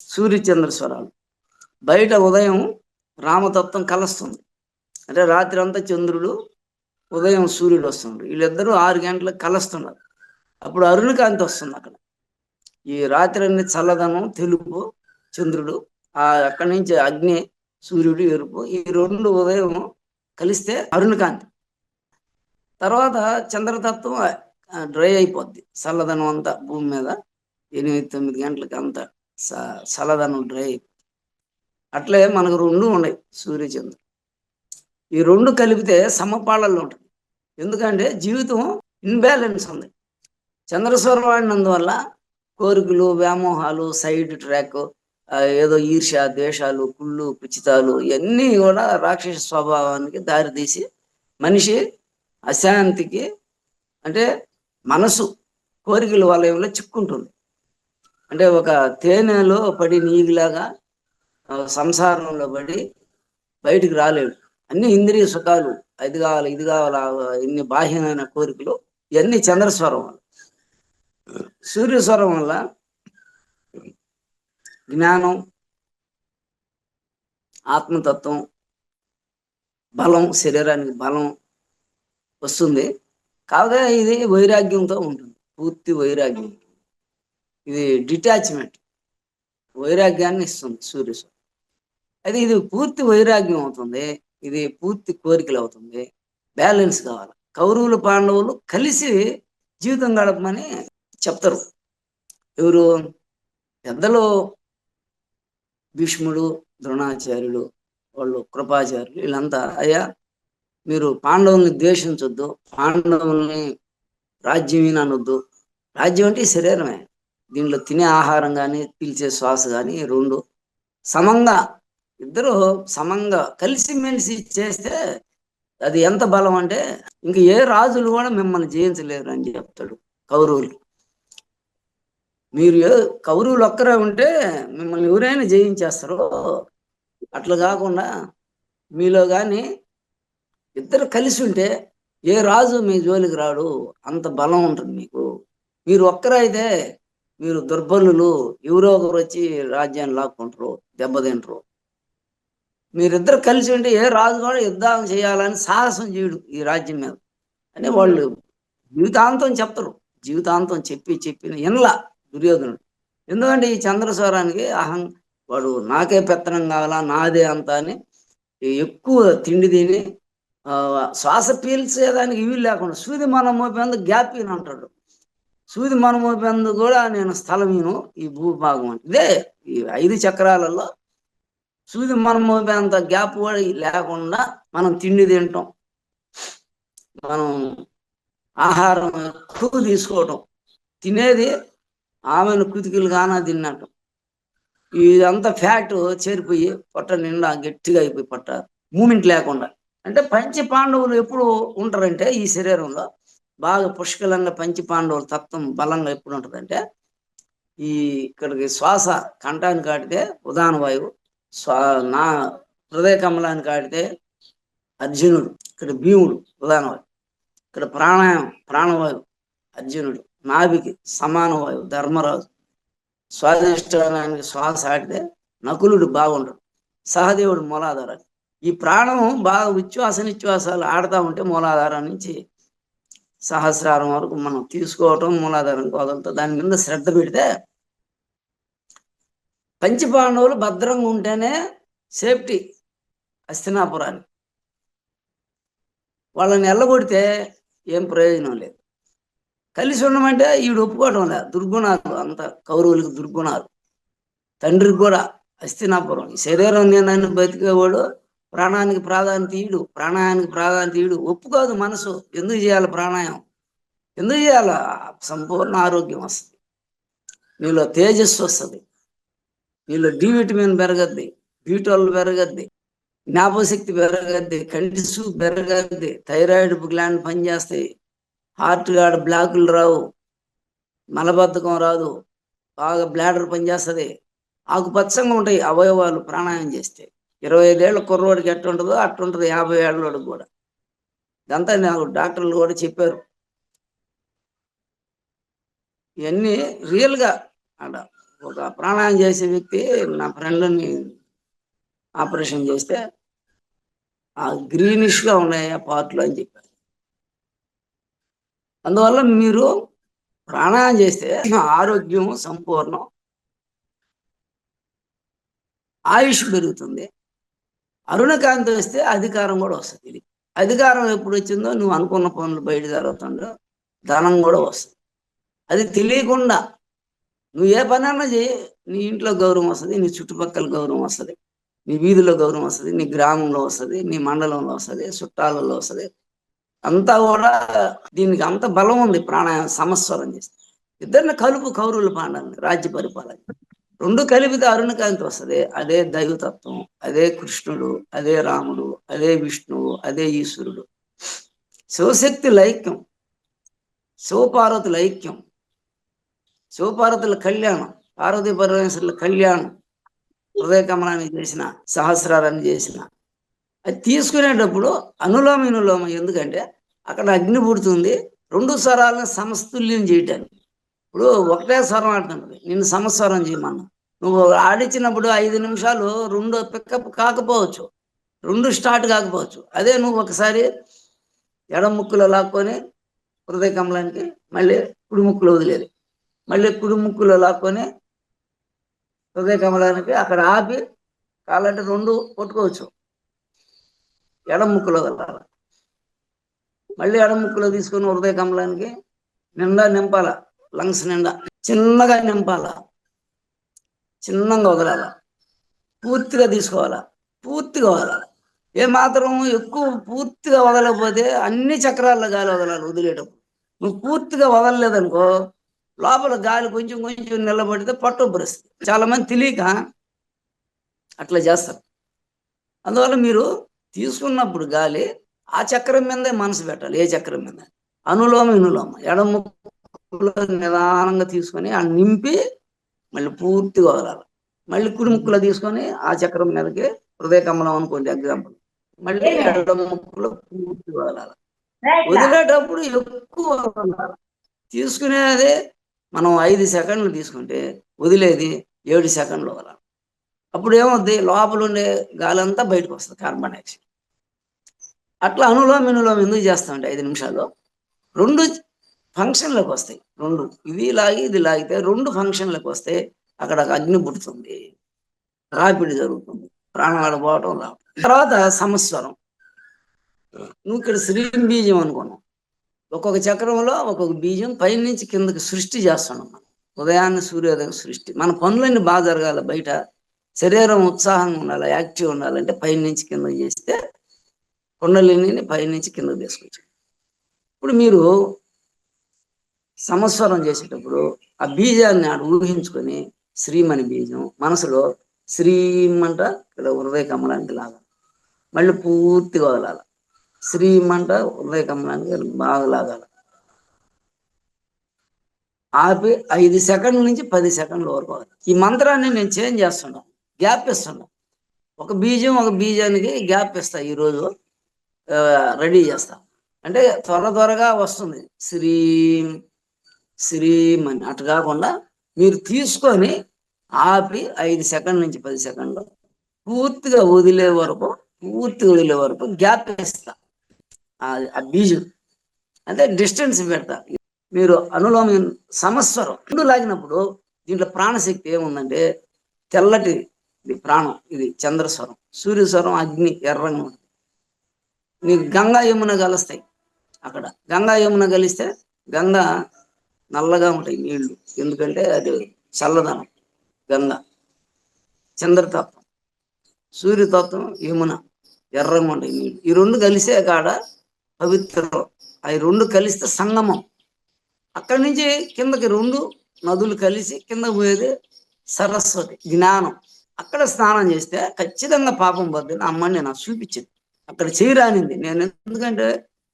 సూర్యచంద్ర స్వరాలు. బయట ఉదయం రామతత్వం కలుస్తుంది. అంటే రాత్రి అంతా చంద్రుడు ఉదయం సూర్యుడు వస్తున్నాడు. వీళ్ళిద్దరూ ఆరు గంటలకు కలుస్తున్నారు. అప్పుడు అరుణకాంతి వస్తుంది అక్కడ. ఈ రాత్రి అన్ని చల్లదనం తెలుపు చంద్రుడు ఆ అక్కడి నుంచి అగ్ని సూర్యుడు ఎరుపు ఈ రెండు ఉదయం కలిస్తే అరుణకాంతి. తర్వాత చంద్రతత్వం డ్రై అయిపోద్ది. చల్లదనం అంతా భూమి మీద ఎనిమిది తొమ్మిది గంటలకి అంతా చల్లదనం డ్రై అట్లే మనకు రెండు ఉన్నాయి సూర్యచంద్రుడు. ఈ రెండు కలిపితే సమపాళల్లో ఉంటుంది. ఎందుకంటే జీవితం ఇన్బ్యాలెన్స్ ఉంది. చంద్రస్వరం వాడినందువల్ల కోరికలు వ్యామోహాలు సైడ్ ట్రాక్ ఏదో ఈర్ష్య ద్వేషాలు కుళ్ళు కుచితాలు ఇవన్నీ కూడా రాక్షస స్వభావానికి దారితీసి మనిషి అశాంతికి అంటే మనసు కోరికల వలయంలో చిక్కుంటుంది. అంటే ఒక తేనెలో పడి నీగిలాగా సంసారంలో పడి బయటికి రాలేడు. అన్ని ఇంద్రియ సుఖాలు అది కావాలి ఇది కావాలి ఇన్ని బాహ్యమైన కోరికలు ఇవన్నీ చంద్రస్వరం వల్ల. సూర్యస్వరం వల్ల జ్ఞానం ఆత్మతత్వం బలం శరీరానికి బలం వస్తుంది. కాగా ఇది వైరాగ్యంతో ఉంటుంది. పూర్తి వైరాగ్యం. ఇది డిటాచ్మెంట్ వైరాగ్యాన్ని ఇస్తుంది సూర్య అయితే ఇది పూర్తి వైరాగ్యం అవుతుంది. ఇది పూర్తి కోరికలు అవుతుంది. బ్యాలెన్స్ కావాలి. కౌరవులు పాండవులు కలిసి జీవితం గడపమని చెప్తారు. ఎవరు? పెద్దలు. భీష్ముడు ద్రోణాచార్యులు వాళ్ళు కృపాచార్యులు వీళ్ళంతా. అయ్యా మీరు పాండవుల్ని ద్వేషించొద్దు. పాండవుల్ని రాజ్యం అనొద్దు రాజ్యం అంటే శరీరమే. దీంట్లో తినే ఆహారం కానీ పీల్చే శ్వాస కానీ రెండు. సమంగా ఇద్దరు సమంగా కలిసిమెలిసి చేస్తే అది ఎంత బలం అంటే ఇంక ఏ రాజులు కూడా మిమ్మల్ని జయించలేరు అని చెప్తాడు కౌరవులు. మీరు కౌరవులు ఒక్కరే ఉంటే మిమ్మల్ని ఎవరైనా జయించేస్తారు అట్లా కాకుండా మీలో కానీ ఇద్దరు కలిసి ఉంటే ఏ రాజు మీ జోలికి రాడు అంత బలం ఉంటుంది మీకు. మీరు ఒక్కరైతే మీరు దుర్బలులు ఎవరో ఒకరు వచ్చి రాజ్యాన్ని లాక్కుంటారు దెబ్బతింటారు. మీరిద్దరు కలిసి ఉంటే ఏ రాజు కూడా యుద్ధం చేయాలని సాహసం చేయడు ఈ రాజ్యం మీద. అని వాళ్ళు జీవితాంతం చెప్తారు. జీవితాంతం చెప్పి చెప్పిన ఇన్లా దుర్యోధనుడు. ఎందుకంటే ఈ చంద్రస్వరానికి అహం వాడు నాకే పెత్తనం కావాలా నాదే అంత అని ఎక్కువ తిండి తిని శ్వాస పీల్చేదానికి ఇవి లేకుండా సూది మనం మోపేందుకు గ్యాప్ అంటాడు సూది మనం కూడా నేను స్థలమీను ఈ భూభాగం ఇదే ఈ ఐదు చక్రాలలో సూది మనం మోపేంత గ్యాప్ కూడా లేకుండా మనం తిండి తింటాం. మనం ఆహారం ఎక్కువ తీసుకోవటం. తినేది ఆమెను కుతికిలు గానా తిన్నట్టు. ఇదంతా ఫ్యాట్ చేరిపోయి పొట్ట నిండా గట్టిగా అయిపోయి పొట్ట మూమెంట్ లేకుండా. అంటే పంచి పాండవులు ఎప్పుడు ఉంటారంటే ఈ శరీరంలో బాగా పుష్కలంగా పంచి పాండవుల తత్వం బలంగా ఎప్పుడు ఉంటుందంటే ఈ ఇక్కడికి శ్వాస కంఠాన్ని కాటితే ఉదాహరణ వాయువు స్వా నా హృదయ కమలాన్ని కాటితే అర్జునుడు ఇక్కడ భీముడు ఉదాహరణ వాయువు ఇక్కడ ప్రాణాయామం ప్రాణవాయువు అర్జునుడు నాభికి సమాన వాయువు ధర్మరాజు స్వాధిష్టానానికి శ్వాస ఆడితే నకులుడు బాగుండడు సహదేవుడు మూలాధారం ఈ ప్రాణం బాగా ఉచ్ఛ్వాస నిశ్వాసాలు ఆడుతూ ఉంటే మూలాధారం నుంచి సహస్రారం వరకు మనం తీసుకోవటం మూలాధారం కోదంతో దాని మీద శ్రద్ధ పెడితే పంచపాండవులు భద్రంగా ఉంటేనే సేఫ్టీ హస్తినాపురానికి. వాళ్ళని ఎల్లగొడితే ఏం ప్రయోజనం లేదు. కలిసి ఉండమంటే ఈడు ఒప్పుకోవటం లేదు. దుర్గుణాలు అంత కౌరవులకు దుర్గుణాలు. తండ్రికి కూడా హస్తినాపురం. శరీరం నేనని బతికేవాడు ప్రాణానికి ప్రాధాన్యత ఈడు ప్రాణాయానికి ప్రాధాన్యత ఈడు ఒప్పుకోదు మనసు. ఎందుకు చేయాలి ప్రాణాయామం ఎందుకు చేయాలి? సంపూర్ణ ఆరోగ్యం వస్తుంది. మీలో తేజస్సు వస్తుంది. మీలో డి విటమిన్ పెరగద్ది. బీటోల్ పెరగద్ది. జ్ఞాపశక్తి పెరగద్ది. కంటి చూపు పెరగద్ది. థైరాయిడ్ గ్లాండ్ పనిచేస్తాయి. హార్ట్ గార్డ్ బ్లాకులు రావు. మలబద్ధకం రాదు. బాగా బ్లాడర్ పనిచేస్తుంది. ఆకుపచ్చంగా ఉంటాయి. అవయవాలు ప్రాణాయామం చేస్తే ఇరవై ఐదేళ్ళ కుర్రోడికి ఎట్టుంటుందో అట్టుంటుంది యాభై ఏళ్ళోడికి కూడా. ఇదంతా నాకు డాక్టర్లు కూడా చెప్పారు. ఇవన్నీ రియల్గా అక్కడ ఒక ప్రాణాయం చేసే వ్యక్తి నా ఫ్రెండ్ని ఆపరేషన్ చేస్తే ఆ గ్రీనిష్గా ఉన్నాయి ఆ పార్ట్లు అని చెప్పారు. అందువల్ల మీరు ప్రాణాయం చేస్తే ఆరోగ్యం సంపూర్ణం ఆయుష్ పెరుగుతుంది. అరుణకాంతం వస్తే అధికారం కూడా వస్తుంది అధికారం ఎప్పుడు వచ్చిందో నువ్వు అనుకున్న పనులు బయట జరుగుతుండో ధనం కూడా వస్తుంది. అది తెలియకుండా నువ్వు ఏ పనైనా చేయి. నీ ఇంట్లో గౌరవం వస్తుంది నీ చుట్టుపక్కల గౌరవం వస్తుంది నీ వీధిలో గౌరవం వస్తుంది నీ గ్రామంలో వస్తుంది నీ మండలంలో వస్తుంది చుట్టాలలో వస్తుంది. అంతా కూడా దీనికి అంత బలం ఉంది ప్రాణాయామం సమస్వరం చేస్తే. ఇద్దరిని కలుపు కౌరులు పాండాలని రాజ్య పరిపాలన. రెండు కలిపితే అరుణకాంతి వస్తుంది. అదే దైవతత్వం అదే కృష్ణుడు అదే రాముడు అదే విష్ణువు అదే ఈశ్వరుడు. శివశక్తి లైక్యం శివపార్వతుల ఐక్యం శివపార్వతుల కళ్యాణం పార్వతీ పరమేశ్వరుల కళ్యాణం హృదయ కమలాన్ని చేసిన సహస్రారాన్ని చేసిన. అది తీసుకునేటప్పుడు అనులోమ వినులోమ ఎందుకంటే అక్కడ అగ్ని పుడుతుంది. రెండు స్వరాలను సమస్తుల్యం చేయటానికి. ఇప్పుడు ఒకటే స్వరం ఆడుతున్నది నిన్ను సమస్వరం చేయమన్నా నువ్వు ఆడించినప్పుడు ఐదు నిమిషాలు రెండు పికప్ కాకపోవచ్చు. రెండు స్టార్ట్ కాకపోవచ్చు. అదే నువ్వు ఒకసారి ఎడం ముక్కులో లాక్కొని హృదయ కమలానికి మళ్ళీ కుడి ముక్కులో వదిలేదు. మళ్ళీ కుడి ముక్కులో లాక్కొని హృదయ కమలానికి అక్కడ ఆపి కావాలంటే రెండు కొట్టుకోవచ్చు ఎడం ముక్కులో వెళ్ళాలి. మళ్ళీ ఎడం ముక్కులో తీసుకొని హృదయ కమలానికి నిండా నింపాల. లంగ్స్ నిండా చిన్నగా నింపాల? చిన్నగా వదలాల? పూర్తిగా తీసుకోవాలా? పూర్తిగా వదలాలి? ఏ మాత్రం ఎక్కువ పూర్తిగా వదలకపోతే అన్ని చక్రాల్లో గాలి వదలాలి వదిలేటప్పుడు. నువ్వు పూర్తిగా వదలలేదనుకో లోపల గాలి కొంచెం కొంచెం నిలబడితే పట్టు పరిస్థితి చాలా మంది తెలియక అట్లా చేస్తారు. అందువల్ల మీరు తీసుకున్నప్పుడు గాలి ఆ చక్రం మీదే మనసు పెట్టాలి. ఏ చక్రం మీద? అనులోమ ఇనులోమ ఎడమ నిదానంగా తీసుకొని ఆ నింపి మళ్ళీ పూర్తిగా వదలాలి. మళ్ళీ కుడి ముక్కులో తీసుకొని ఆ చక్రం మీదకి హృదయ కమలం అనుకోండి ఎగ్జాంపుల్. మళ్ళీ ఎడమ ముక్కులో పూర్తిగా వదలాలి. వదిలేటప్పుడు ఎక్కువ తీసుకునేది మనం ఐదు సెకండ్లు తీసుకుంటే వదిలేది ఏడు సెకండ్లు వదలాలి. అప్పుడు ఏమవుద్ది? లోపల ఉండే గాలి అంతా బయటకు వస్తుంది కార్బన్ డైఆక్సైడ్. అట్లా అనులోమ వినులోమ ఎందుకు చేస్తామంటే ఐదు నిమిషాల్లో? రెండు ఫంక్షన్లకు వస్తాయి. రెండు. ఇది లాగి ఇది లాగితే రెండు ఫంక్షన్లకు వస్తే అక్కడ అగ్ని పుడుతుంది. రాపిడి జరుగుతుంది. ప్రాణాలు పోవటం రావటం తర్వాత సంవత్సరం. నువ్వు ఇక్కడ శ్రీ బీజం అనుకున్నావు ఒక్కొక్క చక్రంలో ఒక్కొక్క బీజం పైనుంచి కిందకి సృష్టి చేస్తున్నాం మనం. ఉదయాన్నే సూర్యోదయం సృష్టి. మన పనులన్నీ బాగా జరగాలి. బయట శరీరం ఉత్సాహంగా ఉండాలి యాక్టివ్ ఉండాలంటే పైనుంచి కింద చేస్తే కుండలిని పైనుంచి కిందకు తీసుకొచ్చాం. ఇప్పుడు మీరు సంవత్సరం చేసేటప్పుడు ఆ బీజాన్ని ఆడు ఊహించుకొని శ్రీమని బీజం మనసులో శ్రీమంట ఇక్కడ హృదయ కమలానికి లాగా. మళ్ళీ పూర్తిగా వదలాలి. శ్రీమంట హృదయ కమలానికి బాగా లాగాలి. ఆపి ఐదు సెకండ్ల నుంచి పది సెకండ్ల వరకు ఈ మంత్రాన్ని నేను చేంజ్ చేస్తున్నాను. గ్యాప్ ఇస్తున్నాను. ఒక బీజం ఒక బీజానికి గ్యాప్ ఇస్తా ఈరోజు రెడీ చేస్తా. అంటే త్వర త్వరగా వస్తుంది. శ్రీ శ్రీం అని అటు కాకుండా మీరు తీసుకొని ఆపి ఐదు సెకండ్ నుంచి పది సెకండ్లు పూర్తిగా వదిలే వరకు పూర్తిగా వదిలే వరకు గ్యాప్ ఇస్తా ఆ- ఆ బీజం. అంటే డిస్టెన్స్ పెడతా. మీరు అనులోమ సమస్వరం రెండు లాగినప్పుడు దీంట్లో ప్రాణశక్తి ఏముందంటే తెల్లటి ఇది ప్రాణం ఇది చంద్రస్వరం. సూర్యస్వరం అగ్ని ఎర్రంగా ఉంటుంది. నీకు గంగా యమున కలుస్తాయి అక్కడ. గంగా యమున కలిస్తే గంగా నల్లగా ఉంటాయి నీళ్ళు. ఎందుకంటే అది చల్లదనం గంగ చంద్రతత్వం సూర్యతత్వం యమున ఎర్రంగా ఉంటాయి నీళ్ళు. ఈ రెండు కలిసే కాడ పవిత్రం. అవి రెండు కలిస్తే సంగమం. అక్కడి నుంచి కిందకి రెండు నదులు కలిసి కింద పోయేది సరస్వతి జ్ఞానం. అక్కడ స్నానం చేస్తే ఖచ్చితంగా పాపం పద్ధతి అమ్మని నాకు చూపించింది. అక్కడ చేయరానింది నేను ఎందుకంటే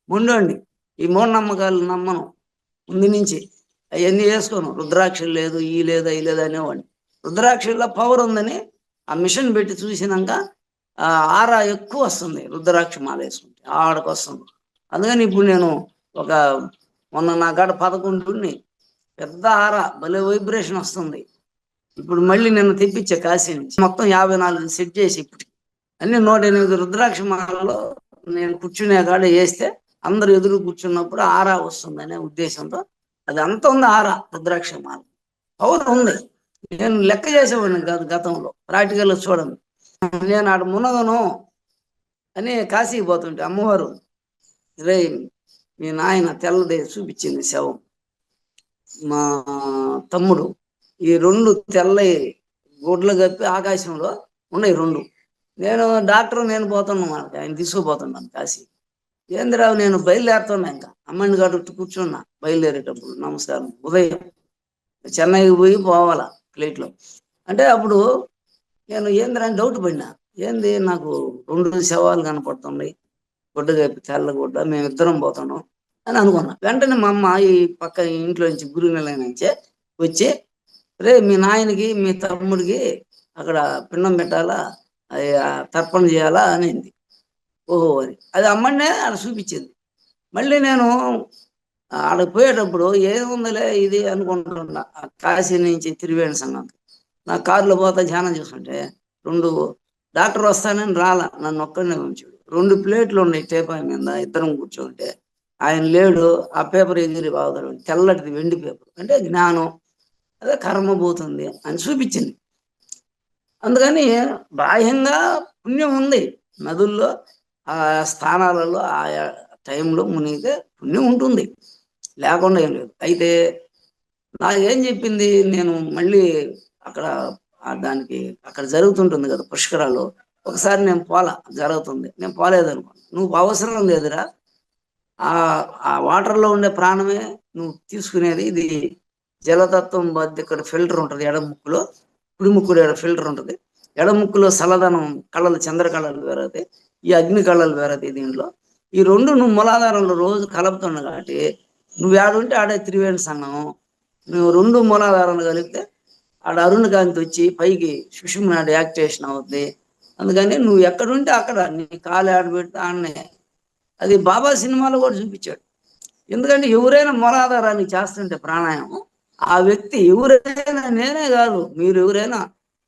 మొండోండి ఈ మూఢనమ్మకాలు నమ్మను. ముందు నుంచి అవన్నీ వేసుకోను. రుద్రాక్షలు లేదు ఈ లేదు అవి లేదు అనేవాడిని. రుద్రాక్షల్లో పవర్ ఉందని ఆ మిషన్ పెట్టి చూసినాక ఆరా ఎక్కువ వస్తుంది. రుద్రాక్ష మాల వేసుకుంటే ఆడకు వస్తుంది. అందుకని ఇప్పుడు నేను ఒక మొన్న నా కాడ పదకొండు పెద్ద ఆర భలే వైబ్రేషన్ వస్తుంది. ఇప్పుడు మళ్ళీ నిన్న తెప్పించే కాశీ నుంచి మొత్తం యాభై నాలుగు సెట్ చేసి ఇప్పుడు. అన్ని నూట ఎనిమిది రుద్రాక్ష మాలలో నేను కూర్చునే కాడ వేస్తే అందరు ఎదురు కూర్చున్నప్పుడు ఆరా వస్తుందనే ఉద్దేశంతో అది అంత ఉంది ఆర రుద్రాక్ష మాల. పవర్ ఉంది. నేను లెక్క చేసేవాడిని కాదు గతంలో. ప్రాక్టికల్లో చూడండి. నేను ఆడ మునగను అని కాశీకి పోతుంటే అమ్మవారు రే మీ నాయన తెల్లది చూపించింది శవం. మా తమ్ముడు ఈ రెండు తెల్లయి గుడ్లు కప్పి ఆకాశంలో ఉన్నాయి రెండు. నేను డాక్టర్ నేను పోతున్నాను మనకి ఆయన తీసుకుపోతున్నాను కాశీ ఏందిరావు నేను బయలుదేరుతున్నా ఇంకా. అమ్మని గడుట్టు కూర్చున్నా బయలుదేరేటప్పుడు. నమస్కారం. ఉదయం చెన్నైకి పోయి పోవాలా ఫ్లైట్లో. అంటే అప్పుడు నేను ఏందిరా అని డౌట్ పడినా. ఏంది నాకు రెండు శవాలు కనపడుతున్నాయి. గుడ్డ కప్పి తెల్ల గుడ్డ మేము ఇద్దరం పోతున్నాం అని అనుకున్నా. వెంటనే మా అమ్మ ఈ పక్క ఇంట్లో నుంచి గురి నెల నుంచే వచ్చి రే మీ నాయనకి మీ తమ్ముడికి అక్కడ పిండం పెట్టాలా? అది తర్పణ చేయాలా? అనింది. ఓహో అని అది అమ్మనే ఆడ చూపించింది. మళ్ళీ నేను ఆడ పోయేటప్పుడు ఏముందిలే ఇది అనుకుంటున్నా. కాశీ నుంచి తిరివేణి సంఘం నా కారులో పోతా ధ్యానం చూసుకుంటే రెండు డాక్టర్ వస్తానని రాలా. నన్ను ఒక్కడనే ఉంచాడు. రెండు ప్లేట్లు ఉన్నాయి టేపా మీద ఇద్దరం కూర్చుంటే. ఆయన లేడు ఆ పేపర్ ఎగిరి బాగుతాడు తెల్లటిది వెండి పేపర్. అంటే జ్ఞానం. అదే కర్మ పోతుంది అని చూపించింది. అందుకని బాహ్యంగా పుణ్యం ఉంది. నదుల్లో ఆ స్థానాలలో ఆయా టైంలో మునిగితే పుణ్యం ఉంటుంది. లేకుండా ఏం లేదు. అయితే నాకేం చెప్పింది? నేను మళ్ళీ అక్కడ దానికి అక్కడ జరుగుతుంటుంది కదా పుష్కరాలు. ఒకసారి నేను పోలా. జరుగుతుంది. నేను పోలేదనుకో నువ్వు అవసరం లేదురా. ఆ ఆ వాటర్లో ఉండే ప్రాణమే నువ్వు తీసుకునేది ఇది జలతత్వం బద్ది ఇక్కడ ఫిల్టర్ ఉంటుంది ఎడ ముక్కులో కుడి ముక్కులో ఎడ ఫిల్టర్ ఉంటుంది. ఎడ ముక్కులో సలదనం కళలు చంద్ర కళలు ఈ అగ్ని కళలు వేరతాయి దీంట్లో. ఈ రెండు నువ్వు మూలాధారంలో రోజు కలుపుతున్నావు కాబట్టి నువ్వు ఆడుంటే ఆడే త్రివేణి సంఘం నువ్వు రెండు మూలాధారాలు కలిపితే ఆడ అరుణ్ కాంతి వచ్చి పైకి సుషుమ్నాడు యాక్టివేషన్ అవుద్ది. అందుకని నువ్వు ఎక్కడుంటే అక్కడ నీ కాలు ఆడబెడితే ఆడనే. అది బాబా సినిమాలో కూడా చూపించాడు. ఎందుకంటే ఎవరైనా మూలాధారాన్ని చేస్తుంటే ప్రాణాయామం ఆ వ్యక్తి ఎవరైనా నేనే కాదు మీరు ఎవరైనా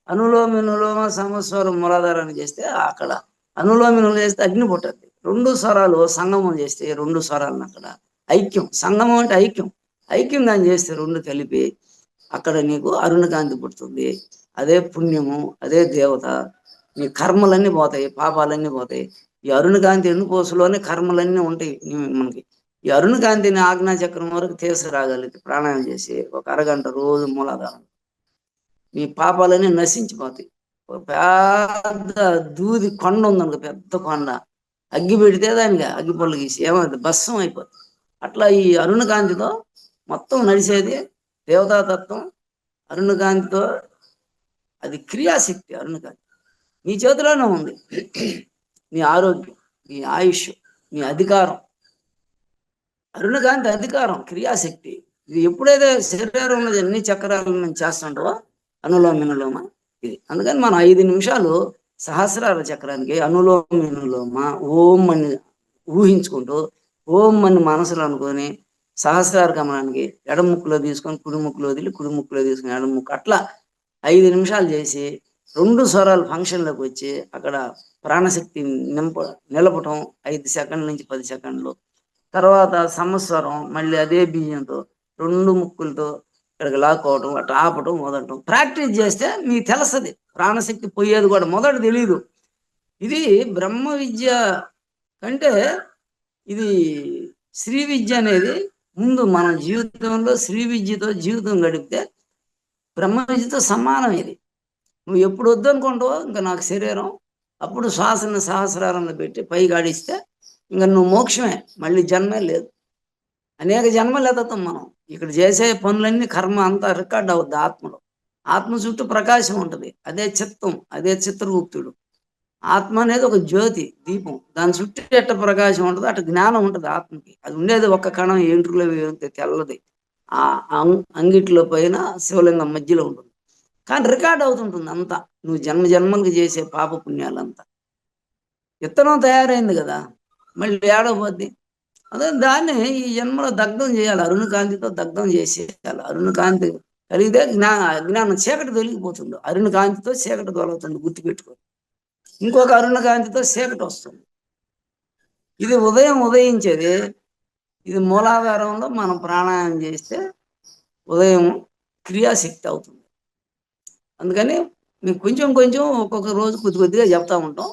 అనులోమినులోమ సంవత్సరం మూలాధారాన్ని చేస్తే అక్కడ అనులోమినులు చేస్తే అగ్ని పుట్టద్ది రెండు స్వరాలు సంగమం చేస్తే రెండు స్వరాలను అక్కడ. ఐక్యం. సంగమం అంటే ఐక్యం. ఐక్యం దాన్ని చేస్తే రెండు కలిపి అక్కడ నీకు అరుణకాంతి పుడుతుంది. అదే పుణ్యము అదే దేవత. నీ కర్మలన్నీ పోతాయి పాపాలన్నీ పోతాయి. ఈ అరుణకాంతి ఎన్నుకోసలోనే కర్మలన్నీ ఉంటాయి మనకి. ఈ అరుణకాంతిని ఆజ్ఞా చక్రం వరకు తీసుకురాగలిగి ప్రాణాయామం చేసి ఒక అరగంట రోజు మూలాధారం. నీ పాపాలన్నీ నశించిపోతాయి. పెద్ద దూది కొండ ఉందనుకో పెద్ద కొండ. అగ్గి పెడితే దానికి అగ్గి పళ్ళు గీసి ఏమవుతుంది భస్సం అయిపోతుంది అట్లా ఈ అరుణకాంతితో మొత్తం నడిచేది దేవతాతత్వం అరుణకాంతితో అది క్రియాశక్తి అరుణకాంతి నీ చేతిలోనే ఉంది. నీ ఆరోగ్యం నీ ఆయుష్ నీ అధికారం. అరుణకాంతి అధికారం క్రియాశక్తి. ఇది ఎప్పుడైతే శరీరంలో ఎన్ని చక్రాలను మనం చేస్తుంటావో అనులోమ వినులోమ ఇది అందుకని మనం ఐదు నిమిషాలు సహస్రాల చక్రానికి అనులోమ వినులోమ ఓం అని ఊహించుకుంటూ ఓం అని మనసులో అనుకొని సహస్రార గమనానికి ఎడమ ముక్కులో తీసుకొని కుడి ముక్కులో వదిలి కుడి ముక్కులో తీసుకొని ఎడమ ముక్కు అట్లా ఐదు నిమిషాలు చేసి రెండు స్వరాలు ఫంక్షన్లోకి వచ్చి అక్కడ ప్రాణశక్తి నింప నిలపటం ఐదు సెకండ్ల నుంచి పది సెకండ్లు. తర్వాత సంవత్సరం మళ్ళీ అదే బియ్యంతో రెండు ముక్కులతో ఇక్కడికి లాక్కోవటం అటు ఆపటం మొదలటం. ప్రాక్టీస్ చేస్తే మీకు తెలుస్తుంది. ప్రాణశక్తి పోయేది కూడా మొదట తెలియదు ఇది బ్రహ్మ విద్య కంటే ఇది శ్రీ విద్య అనేది ముందు మన జీవితంలో శ్రీ విద్యతో జీవితం గడిపితే బ్రహ్మ విద్యతో సమానం ఇది. నువ్వు ఎప్పుడు వద్దనుకుంటావో ఇంకా నాకు శరీరం అప్పుడు శ్వాసన సహస్రాలను పెట్టి పైకి ఆడిస్తే ఇంకా నువ్వు మోక్షమే మళ్ళీ జన్మే లేదు. అనేక జన్మలు ఎదుగుతాం మనం. ఇక్కడ చేసే పనులన్నీ కర్మ అంతా రికార్డ్ అవుద్ది ఆత్మలో. ఆత్మ చుట్టూ ప్రకాశం ఉంటుంది. అదే చిత్తం అదే చిత్రగుప్తుడు ఆత్మ అనేది ఒక జ్యోతి దీపం. దాని చుట్టూ ఎట్ట ప్రకాశం ఉంటుంది అటు జ్ఞానం ఉంటుంది ఆత్మకి. అది ఉండేది ఒక్క కణం ఏంట్రులో వేస్తే తెల్లది. ఆ అం- అంగిట్లో పైన శివలింగం మధ్యలో ఉంటుంది. కానీ రికార్డ్ అవుతుంటుంది అంతా. నువ్వు జన్మ జన్మలకు చేసే పాప పుణ్యాలంతా. విత్తనం తయారైంది కదా. మళ్ళీ ఏడవద్ది అదే దాన్ని ఈ జన్మలో దగ్ధం చేయాలి. అరుణకాంతితో దగ్ధం చేసేయాలి. అరుణకాంతి కలిగితే జ్ఞా అజ్ఞానం చీకటి తొలగిపోతుంది. అరుణ కాంతితో చీకటి తొలగుతుంది. గుర్తుపెట్టుకో ఇంకొక అరుణ కాంతితో చీకటి వస్తుంది. ఇది ఉదయం ఉదయించేది. ఇది మూలాధారంలో మనం ప్రాణాయామం చేస్తే ఉదయం క్రియాశక్తి అవుతుంది. అందుకని మీకు కొంచెం కొంచెం ఒక్కొక్క రోజు కొద్ది కొద్దిగా చెప్తా ఉంటాం.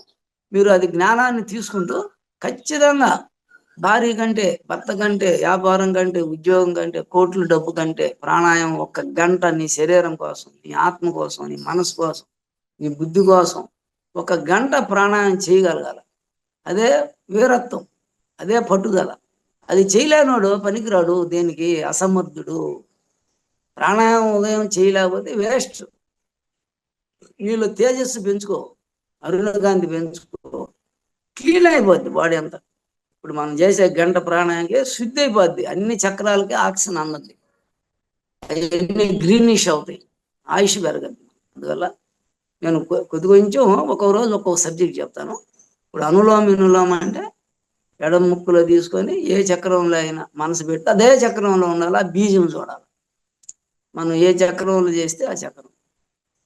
మీరు అది జ్ఞానాన్ని తీసుకుంటూ ఖచ్చితంగా భార్య కంటే భర్త కంటే వ్యాపారం కంటే ఉద్యోగం కంటే కోట్లు డబ్బు కంటే ప్రాణాయామం ఒక్క గంట నీ శరీరం కోసం నీ ఆత్మ కోసం నీ మనసు కోసం నీ బుద్ధి కోసం ఒక గంట ప్రాణాయామం చేయగలగాల. అదే వీరత్వం అదే పట్టుదల. అది చేయలేనోడు పనికిరాడు దేనికి? అసమర్థుడు. ప్రాణాయామం ఉదయం చేయలేకపోతే వేస్ట్. నీళ్ళు తేజస్సు పెంచుకో అరుణకాంతి పెంచుకో. క్లీన్ అయిపోద్ది బాడీ అంతా. ఇప్పుడు మనం చేసే గంట ప్రాణాయానికి శుద్ధి అయిపోద్ది. అన్ని చక్రాలకి ఆక్సిజన్ అందద్ది అన్ని గ్రీనిష్ అవుతాయి. ఆయుష్ పెరగద్ది అందువల్ల నేను కొద్ది కొంచెం ఒక్కొక్క రోజు ఒక్కొక్క సబ్జెక్ట్ చెప్తాను. ఇప్పుడు అనులోమ వినులోమ అంటే ఎడమ ముక్కులో తీసుకొని ఏ చక్రంలో అయినా మనసు పెట్టి అదే చక్రంలో ఉండాలి. ఆ బీజం చూడాలి. మనం ఏ చక్రంలో చేస్తే ఆ చక్రం.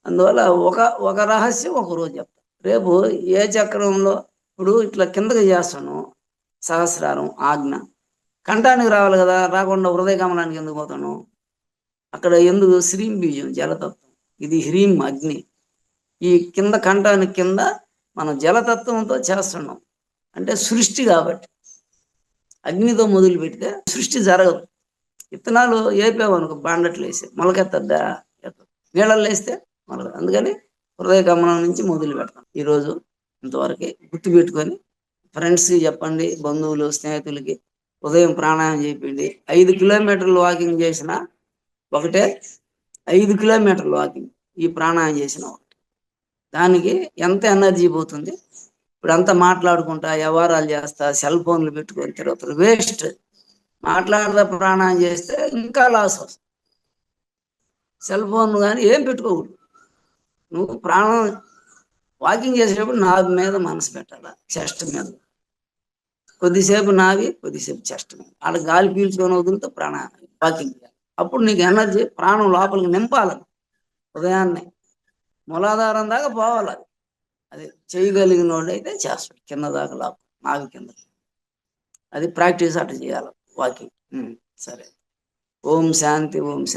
అందువల్ల ఒక ఒక రహస్యం ఒక రోజు చెప్తాను రేపు ఏ చక్రంలో ఇప్పుడు ఇట్లా కిందకి చేస్తాను. సహస్రారం ఆజ్ఞ. కంఠానికి రావాలి కదా రాకుండా హృదయ కమలానికి ఎందుకు పోతాను? అక్కడ ఎందుకు? శ్రీం బీజం జలతత్వం. ఇది హ్రీం అగ్ని. ఈ కింద కంఠానికి కింద మనం జలతత్వంతో చేస్తున్నాం. అంటే సృష్టి కాబట్టి. అగ్నితో మొదలు పెడితే సృష్టి జరగదు. విత్తనాలు ఏపేవనుకో బాండట్లు వేసి మొలకెత్తద్దా? నీళ్ళల్లో వేస్తే మొలక అందుకని హృదయ గమనం నుంచి మొదలు పెడతాం. ఈరోజు ఇంతవరకు గుర్తు పెట్టుకొని ఫ్రెండ్స్కి చెప్పండి బంధువులు స్నేహితులకి ఉదయం ప్రాణాయామం చేయండి. ఐదు కిలోమీటర్లు వాకింగ్ చేసిన ఒకటే ఐదు కిలోమీటర్లు వాకింగ్ ఈ ప్రాణాయామం చేసిన ఒకటి. దానికి ఎంత ఎనర్జీ పోతుంది? ఇప్పుడు అంతా మాట్లాడుకుంటా వ్యవహారాలు చేస్తా సెల్ ఫోన్లు పెట్టుకొని తిరుగుతారు వేస్ట్. మాట్లాడదా ప్రాణాయం చేస్తే ఇంకా లాస్ వస్తుంది. సెల్ ఫోన్ కానీ ఏం పెట్టుకోకూడదు. నువ్వు ప్రాణం వాకింగ్ చేసేటప్పుడు నాభి మీద మనసు పెట్టాలి చెస్ట్ మీద. కొద్దిసేపు నావి కొద్దిసేపు చెస్ట్ మీద. అలా గాలి పీల్చుకొని వదిలితే ప్రాణ వాకింగ్ చేయాలి. అప్పుడు నీకు ఎనర్జీ ప్రాణం లోపలికి నింపాలి ఉదయాన్నే మూలాధారం దాకా పోవాలి అది. అది చేయగలిగిన వాడు అయితే చేస్తాడు. కింద దాకా లోపల నావి కింద. అది ప్రాక్టీస్ అట్లా చేయాలి వాకింగ్. సరే. ఓం శాంతి ఓం శాంతి.